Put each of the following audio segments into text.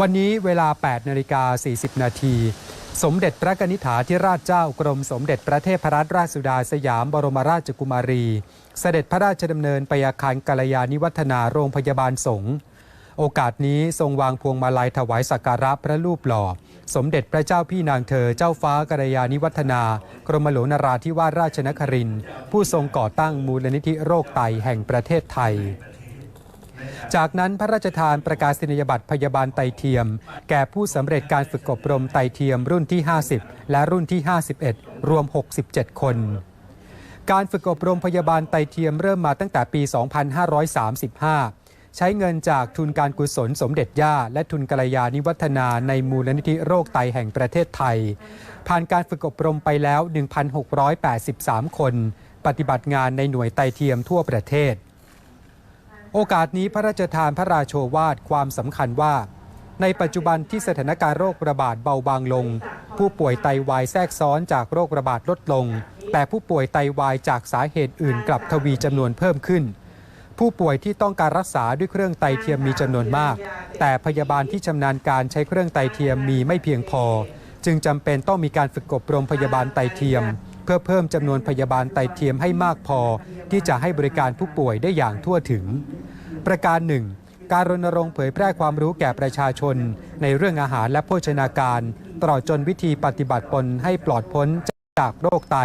วันนี้เวลา 8 นาฬิกา 40 นาที สมเด็จพระนิธิถาธิราชเจ้ากรมสมเด็จพระเทพรัตนราชสุดาสยามบรมราชกุมารี เสด็จพระราชดำเนินไปอาคารกัลยาณิวัฒนาโรงพยาบาลสงฆ์โอกาสนี้ทรงวางพวงมาลัยถวายสักการะพระรูปหล่อ สมเด็จพระเจ้าพี่นางเธอเจ้าฟ้ากัลยาณิวัฒนา กรมหลวงนราธิวาสราชนครินทร์ผู้ทรงก่อตั้งมูลนิธิโรคไตแห่งประเทศไทย จากนั้นพระราชทานประกาศนียบัตรพยาบาลไตเทียม แก่ผู้สำเร็จการฝึกอบรมไตเทียมรุ่นที่ 50 และรุ่นที่ 51 รวม 67 คน การฝึกอบรมพยาบาลไตเทียมเริ่มมาตั้งแต่ปี 2535ใช้เงินจากทุนการกุศลสมเด็จย่า และทุนกัลยาณิวัฒนาในมูลนิธิโรคไตแห่งประเทศไทย ผ่านการฝึกอบรมไปแล้ว 1,683 คน ปฏิบัติงานในหน่วยไตเทียมทั่วประเทศ โอกาสนี้พระราชทานพระราโชวาทความสำคัญว่า ในปัจจุบันที่สถานการณ์โรคระบาดเบาบางลง ผู้ป่วยไตวายแทรกซ้อนจากโรคระบาดลดลง แต่ผู้ป่วยไตวายจากสาเหตุอื่นกลับทวีจำนวนเพิ่มขึ้น ผู้ป่วยที่ต้องการรักษาด้วยเครื่องไตเทียมมีจำนวนมาก แต่พยาบาลที่ชำนาญการใช้เครื่องไตเทียมมีไม่เพียงพอ จึงจำเป็นต้องมีการฝึกอบรมพยาบาลไตเทียม เพื่อเพิ่มจำนวนพยาบาลไตเทียมให้มากพอ ที่จะให้บริการผู้ป่วยได้อย่างทั่วถึง ประการหนึ่งการรณรงค์เผยแพร่ความรู้แก่ประชาชน ในเรื่องอาหารและโภชนาการ ตลอดจนวิธีปฏิบัติตนให้ปลอดพ้นจากโรคไต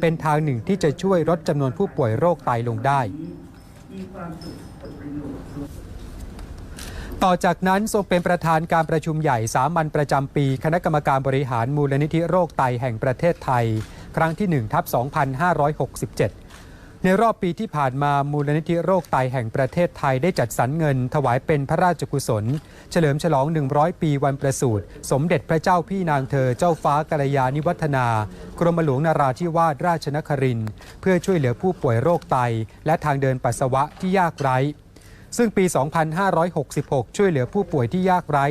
เป็นทางหนึ่งที่จะช่วยลดจำนวนผู้ป่วยโรคไตลงได้ ต่อจากนั้นทรงเป็นประธานการประชุมใหญ่สามัญประจำปี คณะกรรมการบริหารมูลนิธิโรคไตแห่งประเทศไทย ครั้งที่1ทับ2567 ในรอบปีที่ผ่านมามูลนิธิโรคไตแห่งประเทศไทยได้จัดสรรเงิน ถวายเป็นพระราชกุศล เฉลิมฉลอง 100 ปีวันประสูติ สมเด็จพระเจ้าพี่นางเธอเจ้าฟ้ากัลยาณิวัฒนา กรมหลวงนาราธิวาสราชนคริน เพื่อช่วยเหลือผู้ป่วยโรคไต และทางเดินปัสสาวะที่ยากไร้ ซึ่งปี 2566 ช่วยเหลือผู้ป่วยที่ยากไร้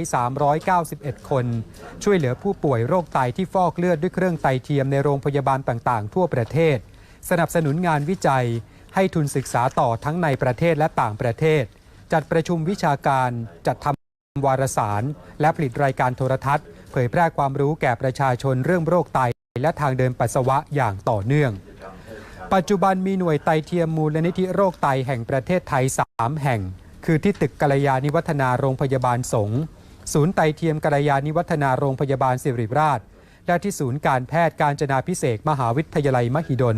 391 คน ช่วยเหลือผู้ป่วยโรคไตที่ฟอกเลือดด้วยเครื่องไตเทียมในโรงพยาบาลต่าง ๆ ทั่วประเทศ สนับสนุนงานวิจัย ให้ทุนศึกษาต่อทั้งในประเทศและต่างประเทศ จัดประชุมวิชาการ จัดทำวารสาร และผลิตรายการโทรทัศน์ เผยแพร่ความรู้แก่ประชาชนเรื่องโรคไตและทางเดินปัสสาวะอย่างต่อเนื่อง ปัจจุบันมีหน่วยไตเทียมมูลนิธิโรคไตแห่งประเทศไทย 3 แห่ง คือที่ตึกกัลยาณิวัฒนาโรงพยาบาลสงฆ์ศูนย์ไตเทียมกัลยาณิวัฒนาโรงพยาบาลสิริราช และที่ศูนย์การแพทย์การจนาพิเศษมหาวิทยาลัยมหิดล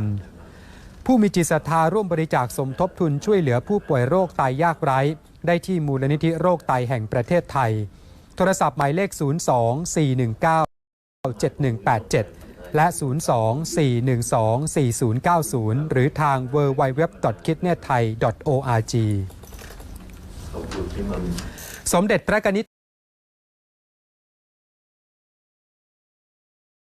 ผู้มีจิตศรัทธาร่วมบริจาคสมทบทุนช่วยเหลือผู้ป่วยโรคไตยากไร้ ได้ที่มูลนิธิโรคไตแห่งประเทศไทย โทรศัพท์หมายเลข 02-419-7187 และ 02-412-4090 หรือทาง www.kitnetthai.org สมเด็จพระกนิษ